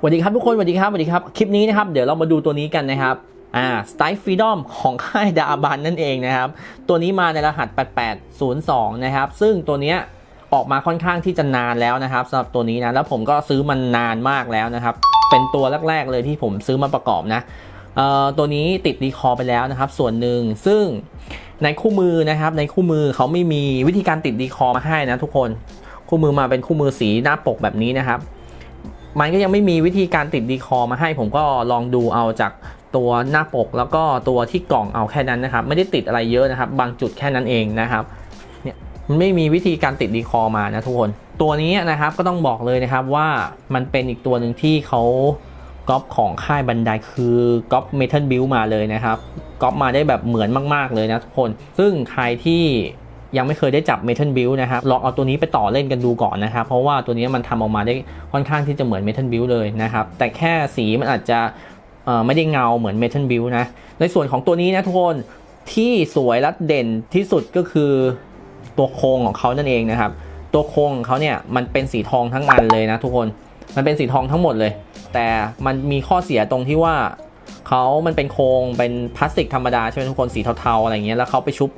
สวัสดีครับทุกคนสวัสดีครับสวัสดีครับ คลิปนี้นะครับ เดี๋ยวเรามาดูตัวนี้กันนะครับอ่า Style Freedom ของค่ายดาบันนั่นเองนะครับ ตัวนี้มาในรหัส 8802 นะครับ ซึ่งตัวเนี้ยออกมาค่อนข้างที่จะนานแล้วนะครับสำหรับตัวนี้นะแล้วผมก็ซื้อมันนานมากแล้วนะครับ เป็นตัวแรก ๆ เลยที่ผมซื้อมาประกอบนะเอ่อตัวนี้ติดรีคอร์ไปแล้วนะครับ ส่วนหนึ่งซึ่งในคู่มือนะครับ ในคู่มือเขาไม่มีวิธีการติดรีคอร์มาให้นะทุกคน คู่มือมาเป็นคู่มือสีหน้าปกแบบนี้นะครับ มันก็ยังไม่มีวิธีการติดดีคอร์มาให้ ผมก็ลองดูเอาจากตัวหน้าปกแล้วก็ตัวที่กล่องเอาแค่นั้นนะครับ ไม่ได้ติดอะไรเยอะนะครับ บางจุดแค่นั้นเองนะครับเนี่ยมันไม่มีวิธีการติดดีคอร์มานะทุกคนตัวนี้นะครับก็ต้องบอกเลยนะครับว่ามันเป็นอีกตัวหนึ่งที่เขาก๊อปของค่ายบันไดคือก๊อปเมทัลบิลมาเลยนะครับก๊อปมาได้แบบเหมือนมาก ๆเลยนะทุกคน ซึ่งใครที่ ยังไม่เคยได้จับ Metal Build นะครับ ลองเอาตัวนี้ไปต่อเล่นกันดูก่อนนะครับ เพราะว่าตัวนี้มันทำออกมาได้ค่อนข้างที่จะเหมือน Metal Build เลยนะครับ แต่แค่สีมันอาจจะไม่ได้เงาเหมือน Metal Build นะ ในส่วนของตัวนี้นะทุกคนที่สวยและเด่นที่สุดก็คือตัวโครงของเขานั่นเองนะครับ ตัวโครงของเขาเนี่ยมันเป็นสีทองทั้งอันเลยนะทุกคน มันเป็นสีทองทั้งหมดเลย แต่มันมีข้อเสียตรงที่ว่าเขา มันเป็นโครงเป็นพลาสติกธรรมดาใช่ไหมทุกคนสีเทาๆอะไรเงี้ย แล้วเขาไปชุบ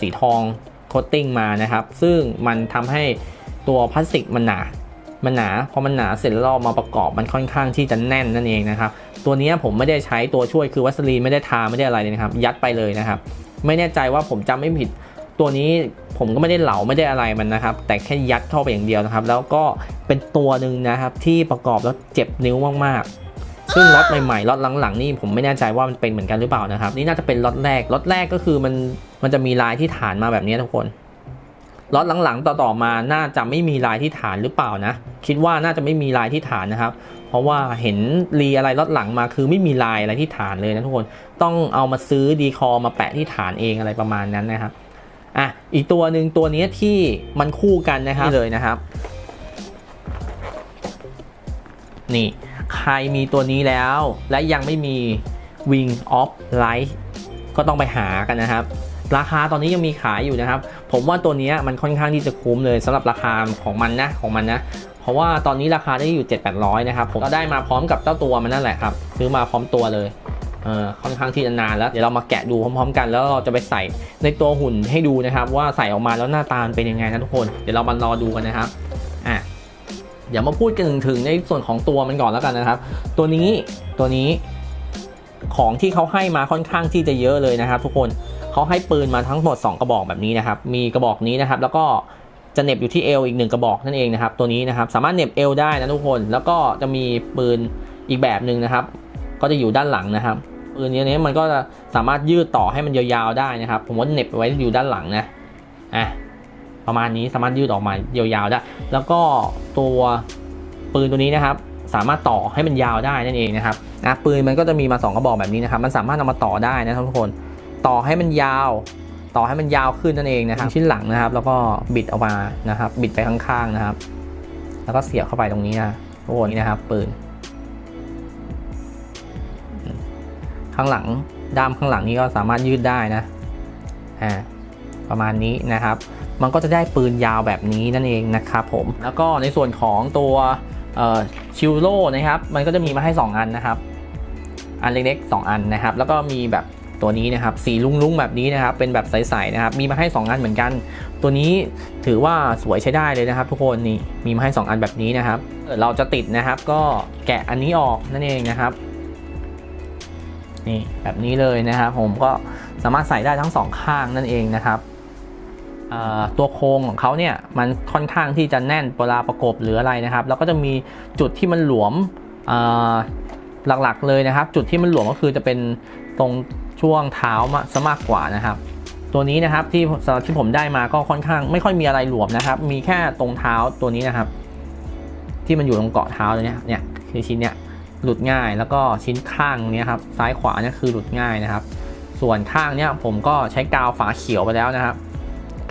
สีทอง โคตติ้งมานะครับ ซึ่งมันทำให้ตัวพลาสติกมันหนา มันหนา พอมันหนาเสร็จแล้วเรามาประกอบมันค่อนข้างที่จะแน่นนั่นเองนะครับ ตัวนี้ผมไม่ได้ใช้ตัวช่วยคือวัสลีนไม่ได้ทาไม่ได้อะไรเลยนะครับ ยัดไปเลยนะครับ ไม่แน่ใจว่าผมจำไม่ผิด ตัวนี้ผมก็ไม่ได้เหลาไม่ได้อะไรมันนะครับ แต่แค่ยัดเข้าไปอย่างเดียวนะครับ แล้วก็เป็นตัวหนึ่งนะครับที่ประกอบแล้วเจ็บนิ้วมากๆ ซึ่งล็อตใหม่ๆล็อตหลังๆนี่ผมไม่แน่ใจว่ามันเป็นเหมือนกันหรือเปล่านะครับ นี่น่าจะเป็นล็อตแรกล็อตแรกก็คือมันมันจะมีลายที่ฐานมาแบบนี้ทุกคนล็อตหลังๆต่อๆมาน่าจะไม่มีลายที่ฐานหรือเปล่านะ คิดว่าน่าจะไม่มีลายที่ฐานนะครับ เพราะว่าเห็นรีอะไรล็อตหลังมาคือไม่มีลายอะไรที่ฐานเลยนะทุกคนต้องเอามาซื้อดีคอมาแปะที่ฐานเองอะไรประมาณนั้นนะครับอะอีกตัวหนึ่งตัวนี้ที่มันคู่กันนะครับนี่เลยนะครับ นี่ ใครมีตัวนี้แล้ว และยังไม่มี Wing of Light ก็ต้องไปหากันนะครับ ราคาตอนนี้ยังมีขายอยู่นะครับ ผมว่าตัวนี้มันค่อนข้างที่จะคุ้มเลยสำหรับราคาของมันนะของมันนะเพราะว่าตอนนี้ราคาได้อยู่ 7 8 0 0 นะครับ ผมก็ได้มาพร้อมกับเจ้าตัวมันนั่นแหละครับ ซื้อมาพร้อมตัวเลยเออค่อนข้างที่จะนานแล้ว เดี๋ยวเรามาแกะดูพร้อมๆ กัน แล้วเราจะไปใส่ในตัวหุ่นให้ดูนะครับ ว่าใส่ออกมาแล้วหน้าตาเป็นยังไงนะทุกคน เดี๋ยวเรามารอดูกันนะครับ เดี๋ยวมาพูดกันถึงในส่วนของตัวมันก่อนแล้วกันนะครับ ตัวนี้ตัวนี้ของที่เขาให้มาค่อนข้างที่จะเยอะเลยนะครับ ทุกคนเขาให้ปืนมาทั้งหมด 2 กระบอกแบบนี้นะครับ มีกระบอกนี้นะครับ แล้วก็จะเน็บอยู่ที่เอวอีกหนึ่งกระบอกนั่นเองนะครับ ตัวนี้นะครับสามารถเน็บเอวได้นะทุกคน แล้วก็จะมีปืนอีกแบบหนึ่งนะครับ ก็จะอยู่ด้านหลังนะครับปืนนี้มันก็จะสามารถยืดต่อให้มันยาวๆได้นะครับ ผมว่าเน็บไว้อยู่ด้านหลังนะอะ ประมาณนี้สามารถยืดออกมายาวๆได้ แล้วก็ตัวปืนตัวนี้นะครับ สามารถต่อให้มันยาวได้นั่นเองนะครับนะปืนมันก็จะมีมาสองกระบอกแบบนี้นะครับ มันสามารถเอามาต่อได้นะทุกคนต่อให้มันยาว ต่อให้มันยาวขึ้นนั่นเองนะครับชิ้นหลังนะครับ แล้วก็บิดออกมานะครับ บิดไปข้างๆนะครับ แล้วก็เสียบเข้าไปตรงนี้นะทุกคนนี่นะครับ ปืน ข้างหลังด้ามข้างหลังนี้ก็สามารถยืดได้นะอ่า ประมาณนี้นะครับ มันก็จะได้ปืนยาวแบบนี้นั่นเองนะครับผมแล้วก็ในส่วนของตัวชิลโล่นะครับ มันก็จะมีมาให้ 2 อันนะครับ อันเล็กๆ 2 อันนะครับ แล้วก็มีแบบตัวนี้นะครับ สีลุ้งๆ แบบนี้นะครับ เป็นแบบใสๆนะครับ มีมาให้ 2 อันเหมือนกัน ตัวนี้ถือว่าสวยใช้ได้เลยนะครับ ทุกคนนี่ มีมาให้ 2 อันแบบนี้นะครับเเราจะติดนะครับ ก็แกะอันนี้ออกนั่นเองนะครับ นี่แบบนี้เลยนะครับ ผมก็สามารถใส่ได้ทั้งสองข้างนั่นเองนะครับ ตัวโครงของเขาเนี่ยมันค่อนข้างที่จะแน่นเวลาประกบหรืออะไรนะครับ แล้วก็จะมีจุดที่มันหลวมหลักๆเลยนะครับ จุดที่มันหลวมก็คือจะเป็นตรงช่วงเท้ามาซะมากกว่านะครับ ตัวนี้นะครับที่ที่ผมได้มาก็ค่อนข้างไม่ค่อยมีอะไรหลวมนะครับ มีแค่ตรงเท้าตัวนี้นะครับ ที่มันอยู่ตรงเกาะเท้าตัวนี้เนี่ยคือชิ้นเนี้ยหลุดง่ายแล้วก็ชิ้นข้างเนี้ยครับซ้ายขวาเนี่ยคือหลุดง่ายนะครับ ส่วนข้างเนี้ยผมก็ใช้กาวฝาเขียวไปแล้วนะครับ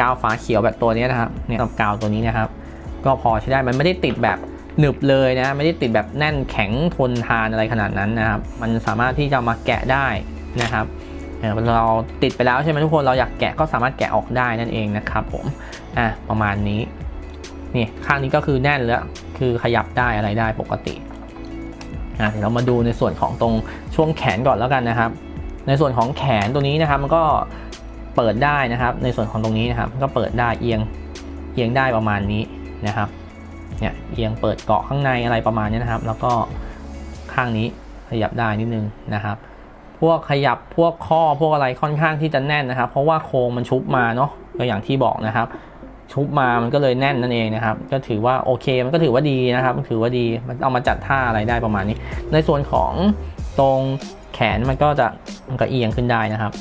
กาวฝาเขียวแบบตัวนี้นะครับเนี่ยกับกาวตัวนี้นะครับ ก็พอใช้ได้มันไม่ได้ติดแบบหนึบเลยนะไม่ได้ติดแบบแน่นแข็งทนทานอะไรขนาดนั้นนะครับ มันสามารถที่จะมาแกะได้นะครับเราติดไปแล้วใช่ไหมทุกคนเราอยากแกะก็สามารถแกะออกได้นั่นเองนะครับผมอะประมาณนี้นี่ข้างนี้ก็คือแน่นแล้วคือขยับได้อะไรได้ปกติอะเดี๋ยวเรามาดูในส่วนของตรงช่วงแขนก่อนแล้วกันนะครับ ในส่วนของแขนตัวนี้นะครับมันก็ เปิดได้นะครับ ในส่วนของตรงนี้นะครับ ก็เปิดได้เอียงเอียงได้ประมาณนี้นะครับเนี่ยเอียงเปิดเกาะข้างในอะไรประมาณนี้นะครับ แล้วก็ข้างนี้ขยับได้นิดนึงนะครับพวกขยับพวกข้อพวกอะไรค่อนข้างที่จะแน่นนะครับ เพราะว่าโครงมันชุบมาเนาะก็อย่างที่บอกนะครับ ชุบมามันก็เลยแน่นนั่นเองนะครับ ก็ถือว่าโอเคมันก็ถือว่าดีนะครับมันถือว่าดีมันเอามาจัดท่าอะไรได้ประมาณนี้ ในส่วนของตรงแขนมันก็จะมันก็เอียงขึ้นได้นะครับ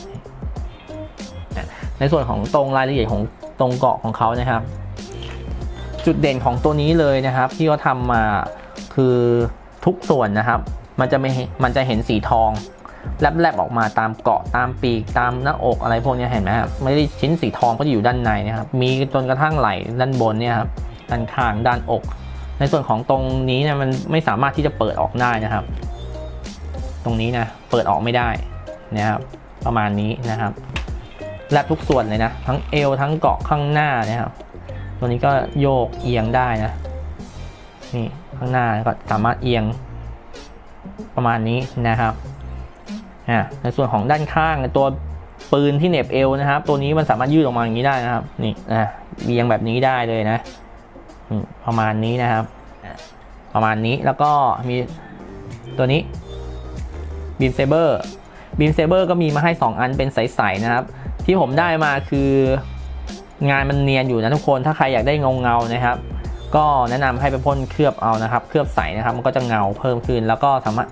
ในส่วนของตรงรายละเอียดของตรงเกาะของเขานะครับ จุดเด่นของตัวนี้เลยนะครับ ที่เขาทำมาคือทุกส่วนนะครับ มันจะไม่มันจะเห็นสีทองแลบๆออกมาตามเกาะตามปีกตามหน้าอกอะไรพวกนี้เห็นไหมครับไม่ได้ชิ้นสีทองก็จะอยู่ด้านในนะครับ มีจนกระทั่งไหล่ด้านบนเนี่ยครับด้านข้างด้านอก ในส่วนของตรงนี้เนี่ยมันไม่สามารถที่จะเปิดออกได้นะครับ ตรงนี้นะเปิดออกไม่ได้นะครับ ประมาณนี้นะครับ แลบทุกส่วนเลยนะ ทั้งเอวทั้งเกาะข้างหน้านะครับ ตัวนี้ก็โยกเอียงได้นะ นี่ข้างหน้าก็สามารถเอียงประมาณนี้นะครับอ่าในส่วนของด้านข้างตัวปืนที่เหน็บเอวนะครับ ตัวนี้มันสามารถยืดออกมาอย่างนี้ได้นะครับ นี่อะเอียงแบบนี้ได้เลยนะประมาณนี้นะครับประมาณนี้แล้วก็มีตัวนี้บีมเซเบอร์บีมเซเบอร์ก็มีมาให้ 2 อันเป็นใสๆนะครับ ที่ผมได้มาคืองานมันเนียนอยู่นะทุกคนถ้าใครอยากได้เงาเงานะครับ ก็แนะนำให้ไปพ่นเคลือบเอานะครับ เคลือบใสนะครับ มันก็จะเงาเพิ่มขึ้น แล้วก็สามารถ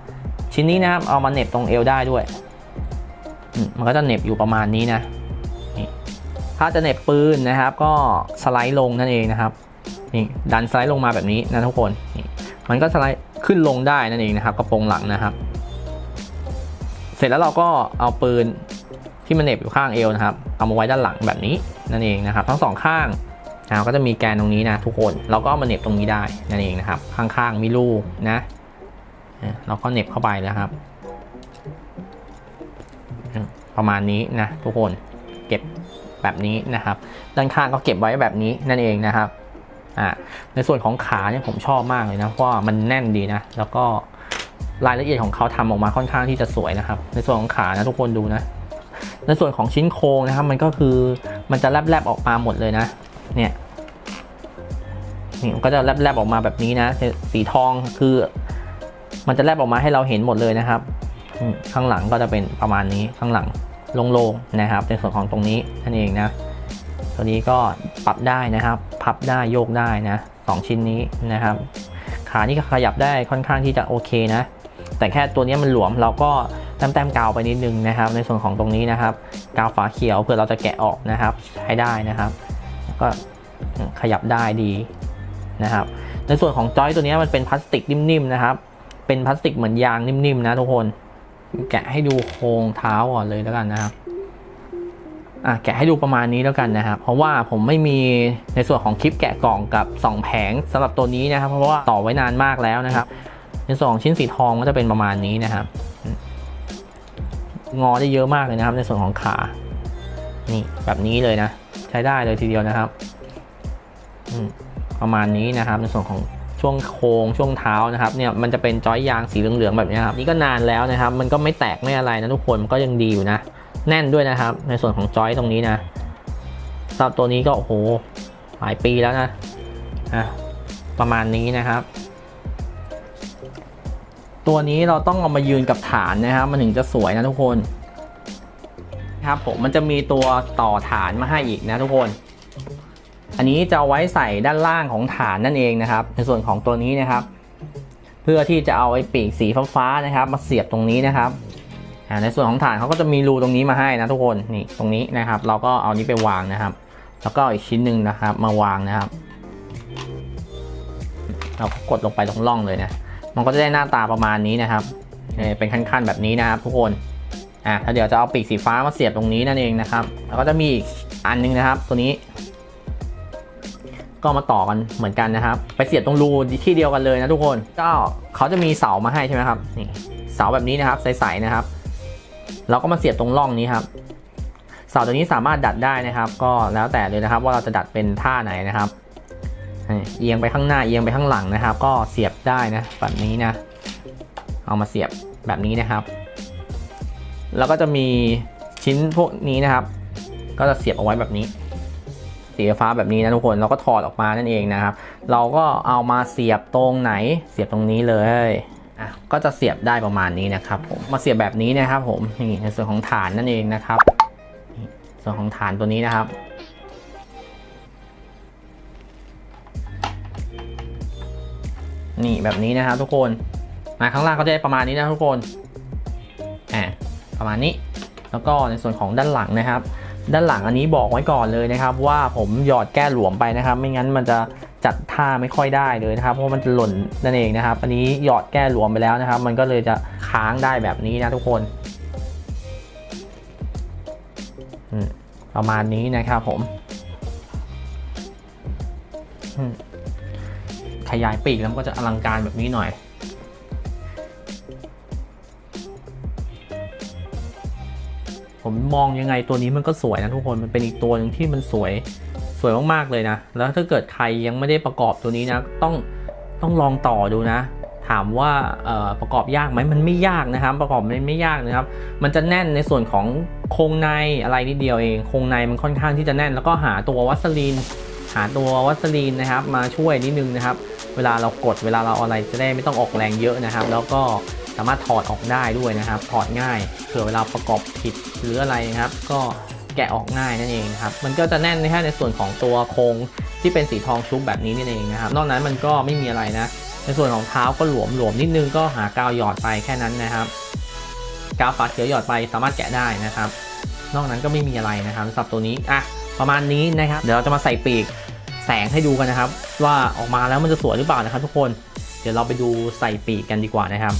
ชิ้นนี้นะครับ เอามาเน็บตรงเอวได้ด้วย มันก็จะเน็บอยู่ประมาณนี้นะนี่ถ้าจะเน็บปืนนะครับ ก็สไลด์ลงนั่นเองนะครับนี่ดันสไลด์ลงมาแบบนี้นะทุกคนนี่มันก็สไลด์ขึ้นลงได้นั่นเองนะครับกระโปรงหลังนะครับ เสร็จแล้วเราก็เอาปืน ที่มันเน็บอยู่ข้างเอวนะครับ เอามาไว้ด้านหลังแบบนี้นั่นเองนะครับ ทั้งสองข้างนะก็จะมีแกนตรงนี้นะทุกคนเราก็เอามาเน็บตรงนี้ได้นั่นเองนะครับ ข้างๆมีลูกนะเราก็เน็บเข้าไปนะครับ ประมาณนี้นะทุกคนเก็บแบบนี้นะครับ ด้านข้างก็เก็บไว้แบบนี้นั่นเองนะครับอ่าในส่วนของขาเนี่ยผมชอบมากเลยนะเพราะว่ามันแน่นดีนะ แล้วก็รายละเอียดของเขาทำออกมาค่อนข้างที่จะสวยนะครับ ในส่วนของขานะทุกคนดูนะ ในส่วนของชิ้นโครงนะครับ มันก็คือมันจะแลบๆออกมาหมดเลยนะ เนี่ยนี่มันก็จะแลบๆออกมาแบบนี้นะ สีทองคือ มันจะแลบออกมาให้เราเห็นหมดเลยนะครับข้างหลังก็จะเป็นประมาณนี้ข้างหลังโล่งๆนะครับ ในส่วนของตรงนี้นั่นเองนะ ตัวนี้ก็ปรับได้นะครับ พับได้โยกได้นะสองชิ้นนี้นะครับ ขานี่ก็ขยับได้ค่อนข้างที่จะโอเคนะ แต่แค่ตัวนี้มันหลวมเราก็แต้มๆกาวไปนิดนึงนะครับ ในส่วนของตรงนี้นะครับกาวฝาเขียวเพื่อเราจะแกะออกนะครับใช้ได้นะครับ ก็ขยับได้ดีนะครับ ในส่วนของจอยตัวนี้มันเป็นพลาสติกนิ่มๆนะครับ เป็นพลาสติกเหมือนยางนิ่มๆนะทุกคนแกะให้ดูโครงเท้าก่อนเลยแล้วกันนะครับอะแกะให้ดูประมาณนี้แล้วกันนะครับ เพราะว่าผมไม่มีในส่วนของคลิปแกะกล่องกับ 2 แผงสำหรับตัวนี้นะครับ เพราะว่าต่อไว้นานมากแล้วนะครับ ในสองชิ้นสีทองก็จะเป็นประมาณนี้นะครับ งอได้เยอะมากเลยนะครับ ในส่วนของขา นี่แบบนี้เลยนะ ใช้ได้เลยทีเดียวนะครับ ประมาณนี้นะครับ ในส่วนของช่วงโค้งช่วงเท้านะครับ เนี่ยมันจะเป็นจอยยางสีเหลืองๆแบบนี้ครับ นี่ก็นานแล้วนะครับ มันก็ไม่แตกไม่อะไรนะทุกคนมันก็ยังดีอยู่นะ แน่นด้วยนะครับ ในส่วนของจอยตรงนี้นะสำหรับตัวนี้ก็โอ้โหหลายปีแล้วนะอะประมาณนี้นะครับ ตัวนี้เราต้องเอามายืนกับฐานนะครับ มันถึงจะสวยนะทุกคนครับผมมันจะมีตัวต่อฐานมาให้อีกนะทุกคน อันนี้จะไว้ใส่ด้านล่างของฐานนั่นเองนะครับ ในส่วนของตัวนี้นะครับ เพื่อที่จะเอาไอ้ปีกสีฟ้าๆนะครับ มาเสียบตรงนี้นะครับอ่าในส่วนของฐานเขาก็จะมีรูตรงนี้มาให้นะทุกคนนี่ตรงนี้นะครับ เราก็เอานี้ไปวางนะครับ แล้วก็อ,อีกชิ้นหนึ่งนะครับ มาวางนะครับ เราก็กดลงไปตรงร่องเลยนะ มันก็จะได้หน้าตาประมาณนี้นะครับเอ่อเป็นขั้นๆแบบนี้นะครับทุกคนอะแล้วเดี๋ยวจะเอาปีกสีฟ้ามาเสียบตรงนี้นั่นเองนะครับแล้วก็จะมีอีกอันนึงนะครับ ตัวนี้ ก็มาต่อกันเหมือนกันนะครับ ไปเสียบตรงรูที่เดียวกันเลยนะทุกคนก็เขาจะมีเสามาให้ใช่ไหมครับนี่เสาแบบนี้นะครับใสๆนะครับ เราก็มาเสียบตรงร่องนี้ครับเสาตัวนี้สามารถดัดได้นะครับ ก็แล้วแต่เลยนะครับ ว่าเราจะดัดเป็นท่าไหนนะครับ เอียงไปข้างหน้าเอียงไปข้างหลังนะครับ ก็เสียบได้นะแบบนี้นะ เอามาเสียบแบบนี้นะครับ แล้วก็จะมีชิ้นพวกนี้นะครับ ก็จะเสียบเอาไว้แบบนี้ สีฟ้าแบบนี้นะทุกคนเราก็ถอดออกมานั่นเองนะครับ เราก็เอามาเสียบตรงไหน เสียบตรงนี้เลยอะก็จะเสียบได้ประมาณนี้นะครับ ผมมาเสียบแบบนี้นะครับ ผมนี่ในส่วนของฐานนั่นเองนะครับ ส่วนของฐานตัวนี้นะครับ นี่แบบนี้นะครับทุกคนมาข้างล่างก็จะได้ประมาณนี้นะทุกคนอ่าประมาณนี้ แล้วก็ในส่วนของด้านหลังนะครับ ด้านหลังอันนี้บอกไว้ก่อนเลยนะครับ ว่าผมหยอดแก้หลวมไปนะครับ ไม่งั้นมันจะจัดท่าไม่ค่อยได้เลยนะครับ เพราะมันจะหล่นนั่นเองนะครับ อันนี้หยอดแก้หลวมไปแล้วนะครับ มันก็เลยจะค้างได้แบบนี้นะทุกคนประมาณนี้นะครับผม ขยายปีกแล้วมันก็จะอลังการแบบนี้หน่อย ผมมองยังไงตัวนี้มันก็สวยนะทุกคนมันเป็นอีกตัวหนึ่งที่มันสวยสวยมากๆเลยนะ แล้วถ้าเกิดใครยังไม่ได้ประกอบตัวนี้นะ ต้องต้องลองต่อดูนะ ถามว่าประกอบยากไหมมันไม่ยากนะครับ ประกอบมันไม่ยากนะครับ มันจะแน่นในส่วนของโครงในอะไรนิดเดียวเอง โครงในมันค่อนข้างที่จะแน่น แล้วก็หาตัววัสลีน หาตัววัสลีนนะครับ มาช่วยนิดนึงนะครับ เวลาเรากดเวลาเราอะไรจะได้ไม่ต้องออกแรงเยอะนะครับ แล้วก็สามารถถอดออกได้ด้วยนะครับ ถอดง่ายเผื่อเวลาประกอบผิดหรืออะไรนะครับ ก็แกะออกง่ายนั่นเองครับ มันก็จะแน่นแค่ในส่วนของตัวโครงที่เป็นสีทองชุบแบบนี้นี่เองนะครับ นอกนั้นมันก็ไม่มีอะไรนะ ในส่วนของเท้าก็หลวมหลวมนิดนึงก็หากาวหยอดไปแค่นั้นนะครับ กาวฝาเขียวหยอดไปสามารถแกะได้นะครับ นอกนั้นก็ไม่มีอะไรนะครับสำหรับตัวนี้ อะ ประมาณนี้นะครับ เดี๋ยวเราจะมาใส่ปีก แสงให้ดูกันนะครับ ว่าออกมาแล้วมันจะสวยหรือเปล่านะครับ ทุกคนเดี๋ยวเราไปดูใส่ปีกกันดีกว่านะครับ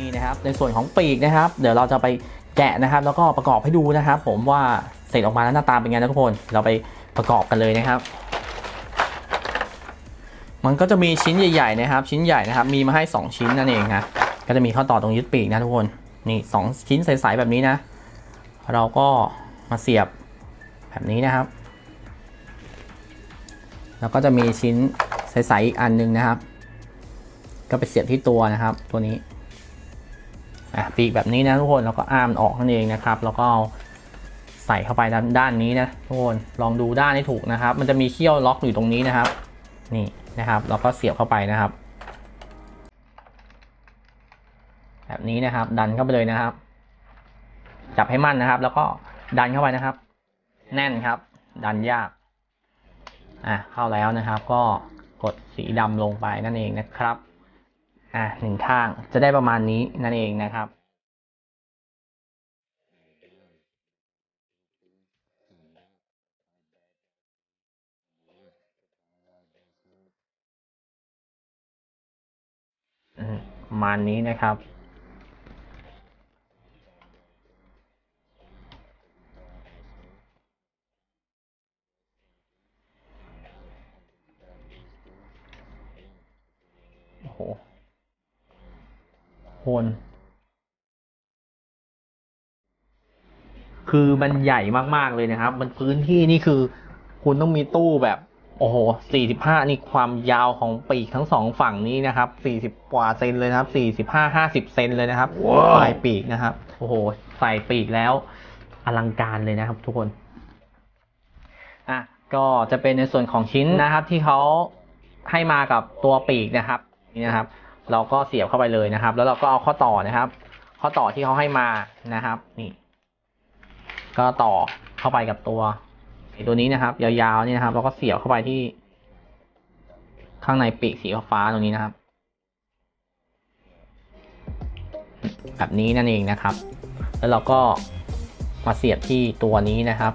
นี่นะครับในส่วนของปีกนะครับ เดี๋ยวเราจะไปแกะนะครับ แล้วก็ประกอบให้ดูนะครับ ผมว่าเสร็จออกมาแล้วหน้าตาเป็นไงนะทุกคนเราไปประกอบกันเลยนะครับ มันก็จะมีชิ้นใหญ่ๆนะครับ ชิ้นใหญ่นะครับ มีมาให้ 2 ชิ้นนั่นเองนะก็จะมีข้อต่อตรงยึดปีกนะทุกคนนี่สองชิ้นใสๆแบบนี้นะ เราก็มาเสียบแบบนี้นะครับ แล้วก็จะมีชิ้นใสๆอีกอันหนึงนะครับ ก็ไปเสียบที่ตัวนะครับ ตัวนี้ อะปีกแบบนี้นะทุกคนแล้วก็อ้ามออกนั่นเองนะครับ แล้วก็เอาใส่เข้าไปด้านด้านนี้นะทุกคนลองดูด้านให้ถูกนะครับ มันจะมีเขี้ยวล็อกอยู่ตรงนี้นะครับ นี่นะครับแล้วก็เสียบเข้าไปนะครับ แบบนี้นะครับ ดันเข้าไปเลยนะครับ จับให้มั่นนะครับ แล้วก็ดันเข้าไปนะครับ แน่นครับ ดันยากอะเข้าแล้วนะครับ ก็กดสีดำลงไปนั่นเองนะครับ อะหนึ่งข้างจะได้ประมาณนี้นั่นเองนะครับ ประมาณนี้นะครับ โอ้โหโคน คือมันใหญ่มากๆเลยนะครับ มันพื้นที่นี่คือ คุณต้องมีตู้แบบ โอ้โห45นี่ความยาวของปีกทั้งสองฝั่งนี้นะครับ40กว่าเซนเลยนะครับ45 50เซนเลยนะครับปลายปีกนะครับ โอ้โห ใส่ปีกแล้วอลังการเลยนะครับ ทุกคน อะ ก็จะเป็นในส่วนของชิ้นนะครับ ที่เขาให้มากับตัวปีกนะครับนี่นะครับ เราก็เสียบเข้าไปเลยนะครับ แล้วเราก็เอาข้อต่อนะครับ ข้อต่อที่เขาให้มานะครับ นี่ ก็ต่อเข้าไปกับตัวไอตัวนี้นะครับ ยาวๆนี่นะครับ แล้วก็เสียบเข้าไปที่ข้างในปีกสีฟ้าตรงนี้นะครับ แบบนี้นั่นเองนะครับ แล้วเราก็มาเสียบที่ตัวนี้นะครับ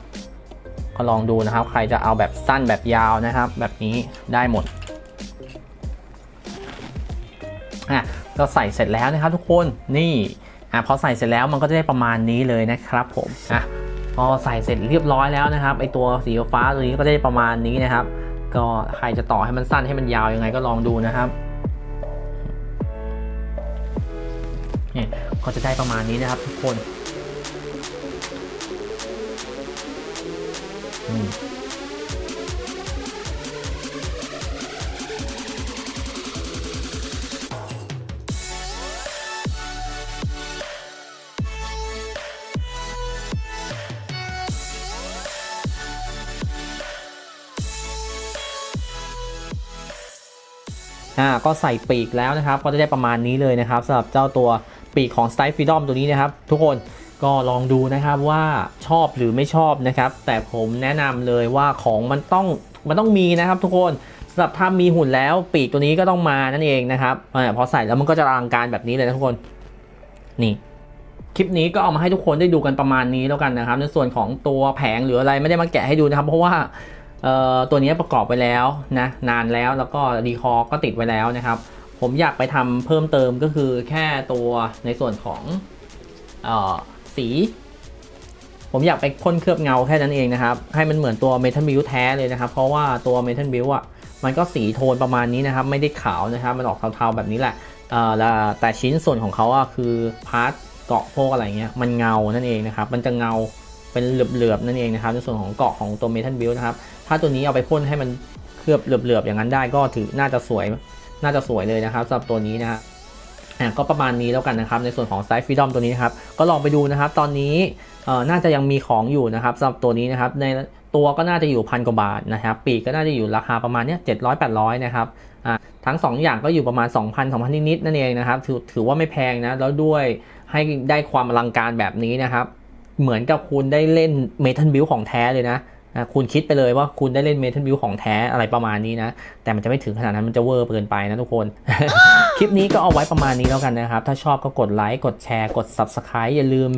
ก็ลองดูนะครับ ใครจะเอาแบบสั้นแบบยาวนะครับ แบบนี้ได้หมดอะก็ใส่เสร็จแล้วนะครับทุกคนนี่อะพอใส่เสร็จแล้วมันก็จะได้ประมาณนี้เลยนะครับผมอะ พอใส่เสร็จเรียบร้อยแล้วนะครับไอตัวสีฟ้าตัวนี้ก็ได้ประมาณนี้นะครับ ก็ใครจะต่อให้มันสั้นให้มันยาวยังไงก็ลองดูนะครับเนี่ยก็จะได้ประมาณนี้นะครับทุกคน อืม อ่าก็ใส่ปีกแล้วนะครับ ก็จะได้ประมาณนี้เลยนะครับสำหรับเจ้าตัวปีกของ Style Freedom ตัวนี้นะครับ ทุกคนก็ลองดูนะครับว่าชอบหรือไม่ชอบนะครับ แต่ผมแนะนำเลยว่าของมันต้องมันต้องมีนะครับ ทุกคนสำหรับถ้ามีหุ่นแล้วปีกตัวนี้ก็ต้องมานั่นเองนะครับอาพอใส่แล้วมันก็จะอลังการแบบนี้เลยนะทุกคนนี่คลิปนี้ก็เอามาให้ทุกคนได้ดูกันประมาณนี้แล้วกันนะครับ ในส่วนของตัวแผงหรืออะไรไม่ได้มาแกะให้ดูนะครับ เพราะว่า ตัวนี้ประกอบไปแล้วนะนานแล้วแล้วก็ดีคอร์ก็ติดไว้แล้วนะครับ ผมอยากไปทำเพิ่มเติมก็คือแค่ตัวในส่วนของออสี ผมอยากไปพ่นเคลือบเงาแค่นั้นเองนะครับ ให้มันเหมือนตัวเมทัลบิวแท้เลยนะครับ เพราะว่าตัวเมทัลบิวอะมันก็สีโทนประมาณนี้นะครับ ไม่ได้ขาวนะครับ มันออกเทาๆแบบนี้แหละเอ่อแล้วแต่ชิ้นส่วนของเขาอะคือพาร์ทเกาะพวกอะไรเงี้ยมันเงานั่นเองนะครับ มันจะเงาเป็นเหลือบๆนั่นเองนะครับในส่วนของเกาะของตัวเมทัลบิวนะครับ ถ้าตัวนี้เอาไปพ่นให้มันเคลือบเหลือบๆอย่างนั้นได้ก็ถือน่าจะสวยน่าจะสวยเลยนะครับสำหรับตัวนี้นะครับอะก็ประมาณนี้แล้วกันนะครับในส่วนของ Style Freedom ตัวนี้นะครับก็ลองไปดูนะครับ ตอนนี้เอ่อน่าจะยังมีของอยู่นะครับสำหรับตัวนี้นะครับ ในตัวก็น่าจะอยู่พันกว่าบาทนะครับปีกก็น่าจะอยู่ราคาประมาณเนี้ยเจ็ดร้อยแปดร้อยนะครับอะทั้ง 2 อย่างก็อยู่ประมาณ 2,000 2,000นิดๆนั่นเองนะครับถือถือว่าไม่แพงนะแล้วด้วยให้ได้ความอลังการแบบนี้นะครับ เหมือนกับคุณได้เล่นเมทัลบิวของแท้เลยนะ คุณคิดไปเลยว่าคุณได้เล่นเมทัลบิวของแท้อะไรประมาณนี้นะ แต่มันจะไม่ถึงขนาดนั้นมันจะเวอร์เกินไปนะทุกคน คลิปนี้ก็เอาไว้ประมาณนี้แล้วกันนะครับ ถ้าชอบก็กดไลค์กดแชร์กด Subscribe อย่าลืม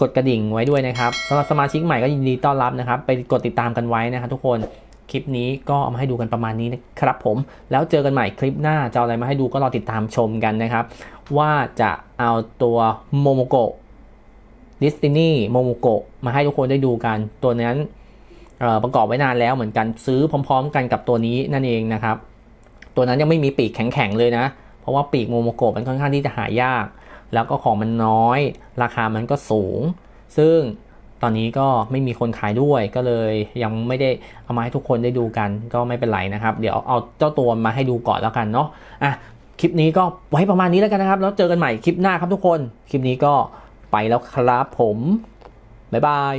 กดกระดิ่งไว้ด้วยนะครับสำหรับสมาชิกใหม่ก็ยินดีต้อนรับนะครับ ไปกดติดตามกันไว้นะครับทุกคนคลิปนี้ก็เอามาให้ดูกันประมาณนี้นะครับผม แล้วเจอกันใหม่คลิปหน้าจะเอาอะไรมาให้ดูก็รอติดตามชมกันนะครับ ว่าจะเอาตัวโมโมโกะดิสตินีโมโมโกะมาให้ทุกคนได้ดูกันตัวนั้น ประกอบไว้นานแล้วเหมือนกันซื้อพร้อม ๆ กันกับตัวนี้นั่นเองนะครับ ตัวนั้นยังไม่มีปีกแข็งๆเลยนะ เพราะว่าปีกโมโมโกะมันค่อนข้างที่จะหายาก แล้วก็ของมันน้อย ราคามันก็สูง ซึ่งตอนนี้ก็ไม่มีคนขายด้วยก็เลยยังไม่ได้เอามาให้ทุกคนได้ดูกันก็ไม่เป็นไรนะครับ เดี๋ยวเอาเจ้าตัวมาให้ดูก่อนแล้วกันเนาะอะคลิปนี้ก็ไว้ประมาณนี้แล้วกันนะครับ แล้วเจอกันใหม่คลิปหน้าครับทุกคน คลิปนี้ก็ไปแล้วครับผม บ๊ายบาย